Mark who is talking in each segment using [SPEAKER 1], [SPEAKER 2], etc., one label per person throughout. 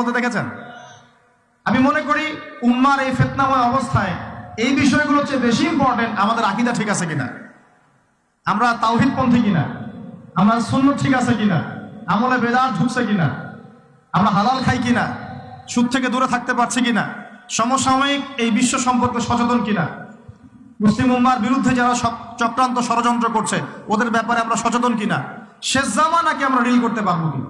[SPEAKER 1] বলতে দেখেছেন? আমি মনে করি উম্মার এই ফেতনাময় অবস্থায় এই বিষয়গুলো হচ্ছে বেশি ইম্পর্টেন্ট আমাদের আকিদা ঠিক আছে কিনা? আমরা তাওহিদ পন্থী কিনা? আমরা শূন্য ঠিক আছে কিনা? আমলে বেদার ঢুকছে কিনা? আমরা হালাল খাই কিনা? সুদ থেকে দূরে থাকতে পারছি কিনা? সমসাময়িক এই বিশ্ব সম্পর্কে সচেতন কিনা? মুসলিম উম্মার বিরুদ্ধে যারা চক্রান্ত ষড়যন্ত্র করছে, ওদের ব্যাপারে আমরা সচেতন কিনা? শেষ জামা নাকি আমরা রিল করতে পারব কিনা?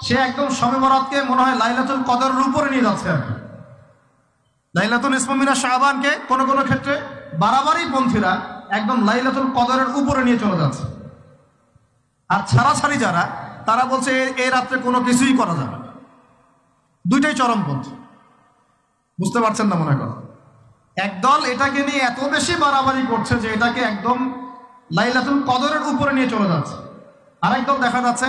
[SPEAKER 1] সে একদম বরাতকে মনে হয় লাইলাতুল কদরের উপরে নিয়ে যাচ্ছে আর কি। লাইলাতুল ইসমামিনা শাহবানকে কোন কোন ক্ষেত্রে বাড়াবাড়ি পন্থীরা একদম লাইলাতুল কদরের উপরে নিয়ে চলে যাচ্ছে। আর ছাড়াছাড়ি যারা, তারা বলছে এই রাত্রে কোনো কিছুই করা যাবে। দুইটাই চরমপন্থী বুঝতে পারছেন না মনে করো একদল এটাকে নিয়ে এত বেশি বাড়াবাড়ি করছে যে এটাকে একদম লাইলাতুল কদরের উপরে নিয়ে চলে যাচ্ছে। আরেক দল দেখা যাচ্ছে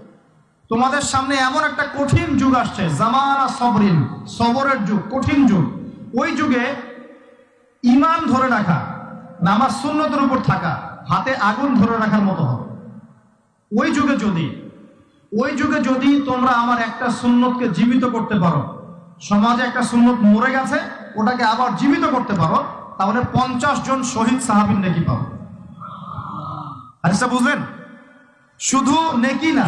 [SPEAKER 1] তোমাদের সামনে এমন একটা কঠিন যুগ আসছে, জামানা সবরিন, সবরের যুগ, কঠিন যুগ। ওই যুগে ইমান ধরে রাখা, নামাজ সুন্নতের উপর থাকা, হাতে আগুন ধরে রাখার মতো হবে। ওই যুগে যদি, ওই যুগে যদি তোমরা আমার একটা সুন্নতকে জীবিত করতে পারো, সমাজে একটা সুন্নত মরে গেছে, ওটাকে আবার জীবিত করতে পারো, তাহলে পঞ্চাশ জন শহীদ সাহাবিন নেকি পাবো। আচ্ছা বুঝলেন? শুধু নেকি না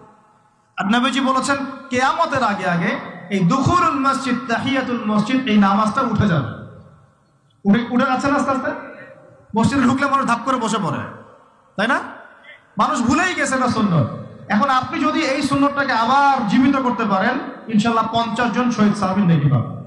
[SPEAKER 1] আর নবীজি বলেছেন, কেয়ামতের আগে আগে এই দুখুরুল মসজিদ, তাহিয়াতুল মসজিদ, এই নামাজটা উঠে যাবে। উঠে উঠে যাচ্ছে না আস্তে আস্তে? মসজিদে ঢুকলে মানুষ ধাপ করে বসে পড়ে। তাই না? মানুষ ভুলেই গেছে না সুন্দর এখন আপনি যদি এই সুন্নতটাকে আবার জীবিত করতে পারেন, ইনশাল্লাহ পঞ্চাশ জন শহীদ সাহাবিন দেখি পাবেন।